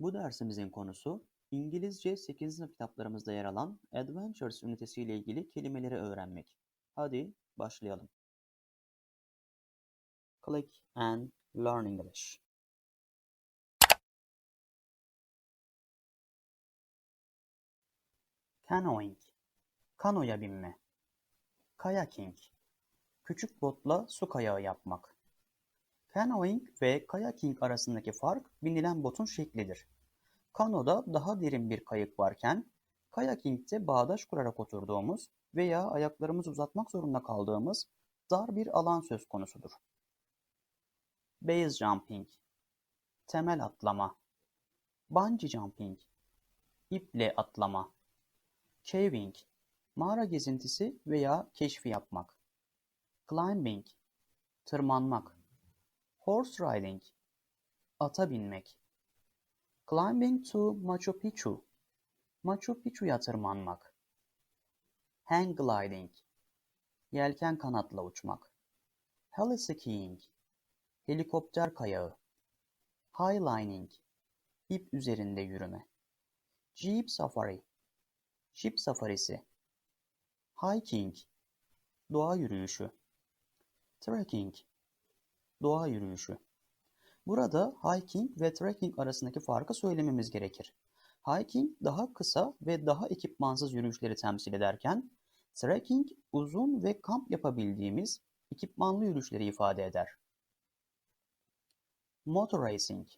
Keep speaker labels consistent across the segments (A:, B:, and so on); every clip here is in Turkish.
A: Bu dersimizin konusu İngilizce 8. sınıf kitaplarımızda yer alan Adventures ünitesiyle ilgili kelimeleri öğrenmek. Hadi başlayalım. Click and learn English. Canoeing, kanoya binme. Kayaking, küçük botla su kayağı yapmak. Canoeing ve kayaking arasındaki fark binilen botun şeklidir. Kanoda daha derin bir kayık varken, kayaking'de bağdaş kurarak oturduğumuz veya ayaklarımızı uzatmak zorunda kaldığımız dar bir alan söz konusudur. Base jumping, temel atlama. Bungee jumping, iple atlama. Caving, mağara gezintisi veya keşfi yapmak. Climbing, tırmanmak. Horse riding, ata binmek. Climbing to Machu Picchu, Machu Picchu'ya tırmanmak. Hang gliding, yelken kanatla uçmak. Heliskiing, helikopter kayağı. Highlining, ip üzerinde yürüme. Jeep safari, Jeep safarisi. Hiking, doğa yürüyüşü. Trekking, doğa yürüyüşü. Burada hiking ve trekking arasındaki farkı söylememiz gerekir. Hiking daha kısa ve daha ekipmansız yürüyüşleri temsil ederken, trekking uzun ve kamp yapabildiğimiz ekipmanlı yürüyüşleri ifade eder. Motor racing,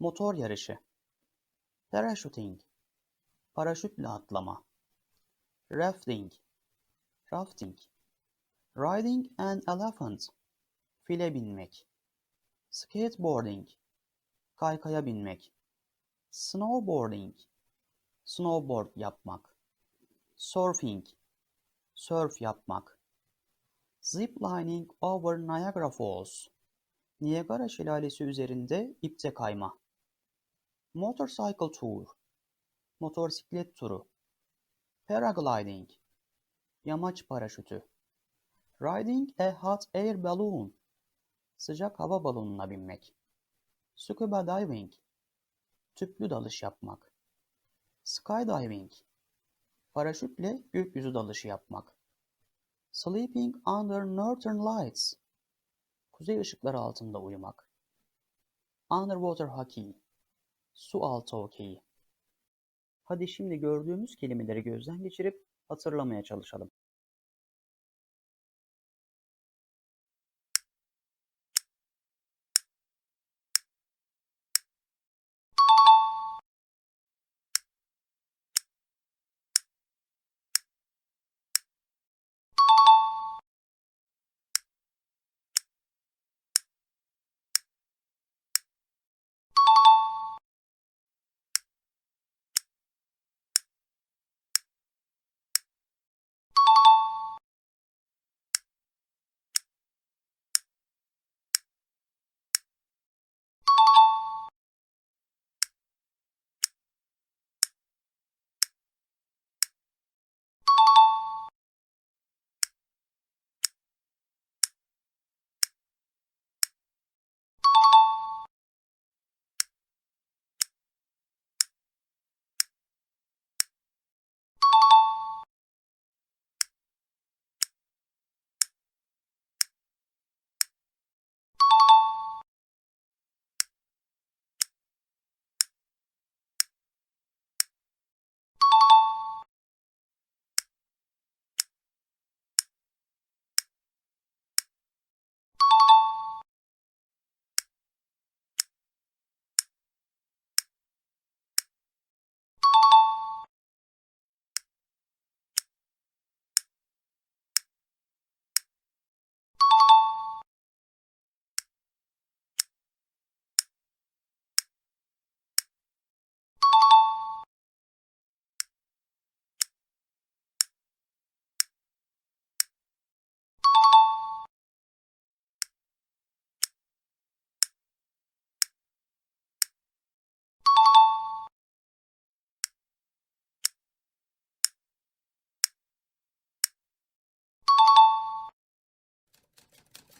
A: motor yarışı. Parachuting, paraşütle atlama. Rafting, rafting. Riding an elephant, file binmek. Skateboarding, kaykaya binmek. Snowboarding, snowboard yapmak. Surfing, surf yapmak. Ziplining over Niagara Falls, Niagara Şelalesi üzerinde ipte kayma. Motorcycle tour, motosiklet turu. Paragliding, yamaç paraşütü. Riding a hot air balloon, sıcak hava balonuna binmek. Scuba diving, tüplü dalış yapmak. Skydiving, paraşütle gökyüzü dalışı yapmak. Sleeping under northern lights, kuzey ışıkları altında uyumak. Underwater hockey, su altı hokeyi. Hadi şimdi gördüğümüz kelimeleri gözden geçirip hatırlamaya çalışalım.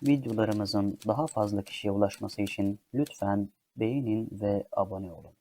A: Videolarımızın daha fazla kişiye ulaşması için lütfen beğenin ve abone olun.